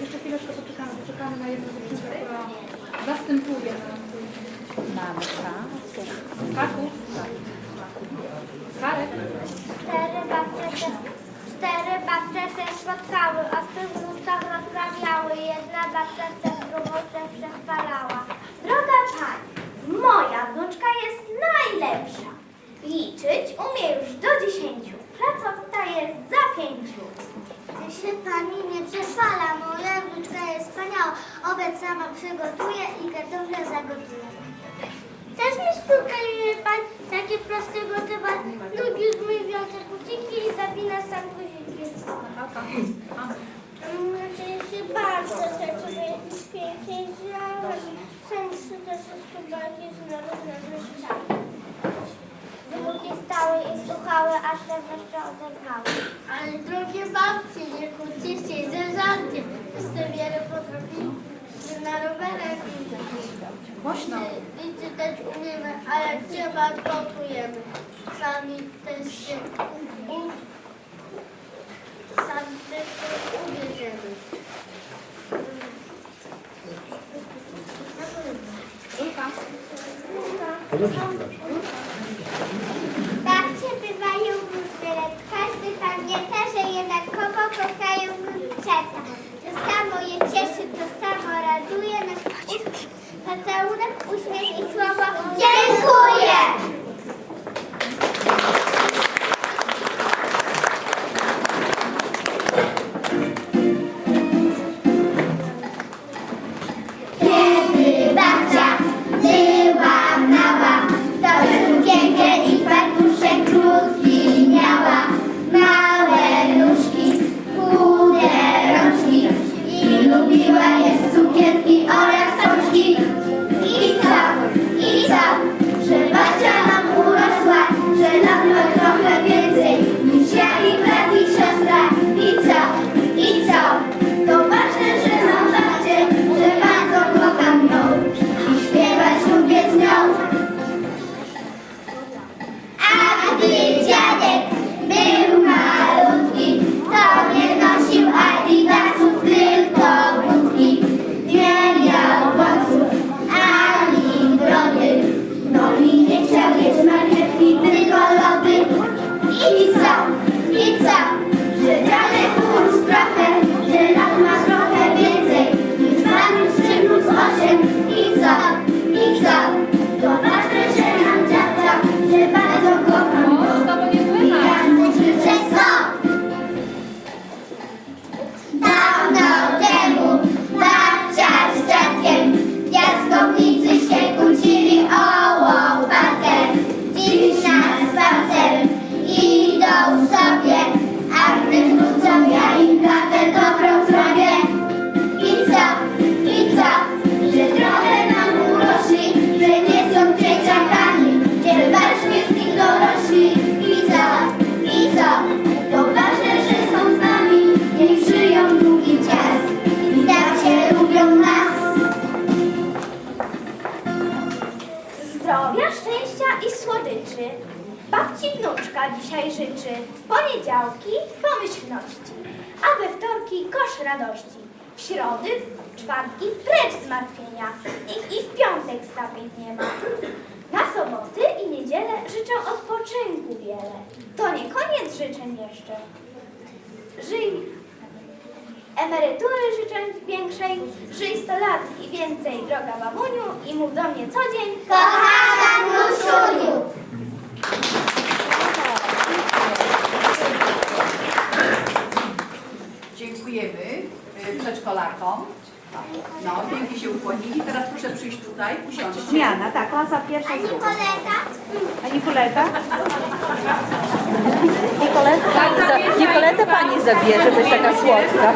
Jeszcze chwileczkę poczekamy, poczekamy na jedno zdjęcie. Następuje nam kaków, karek. Cztery babcie się, cztery babcie się spotkały, a w tych ustach rozprawiały. Jedna babcia się z drugą się przechwalała. Droga pani, moja wnuczka jest najlepsza. Liczyć umie już do dziesięciu. Pracowita jest za pięciu. Ty się pani nie przechwala, Obiad sama przygotuje i kartofle zagotuje. Też mi szukaj pan takie proste gotowanie. Już mój wiąże kuciki i zapina sam guziki. Czuję się bardzo sercowo pięknie działać. Sam muszę też spróbować znowu znowu życzać. Drugie stały i słuchały, aż się wreszcie oderwały. Ale drogie babcie, nie kłóćcie się ze żarciem. Wszyscy wiele potrafi że na rowerach Głośno. Liczy też umiemy, a jak trzeba, gotujemy. Sami też się. Sami też się ubierzemy. Babcie bywają różne, każdy pamięta, że jednakowo kochają wnuczata. To samo je cieszy, to samo raduje nas pocałunek, uśmiech i słowo Dziękuję! Kiedy babcia była mała, to sukienkę i fartuszek krótki miała. Małe nóżki, chude rączki i lubiła je sukienki oraz pączki. Zdrowia, szczęścia i słodyczy. Babci wnuczka dzisiaj życzy. W poniedziałki pomyślności, a we wtorki kosz radości. W środy, w czwartki precz zmartwienia. I, I w piątek stawień nie ma. Na soboty i niedzielę życzę odpoczynku wiele. To nie koniec życzeń jeszcze. Żyj Emerytury życzę większej, żyj 100 lat i więcej, droga babuniu, i mów do mnie co dzień. Kochana wnuczuniu, Dziękujemy y, przedszkolakom. No, pięknie się ukłonili. Teraz proszę przyjść tutaj, usiąść. Zmiana, tak, klasa pierwsza, a druga. Nikoleta? A Nikoleta? Nikoleta pani, zabierze, bo jest taka słodka.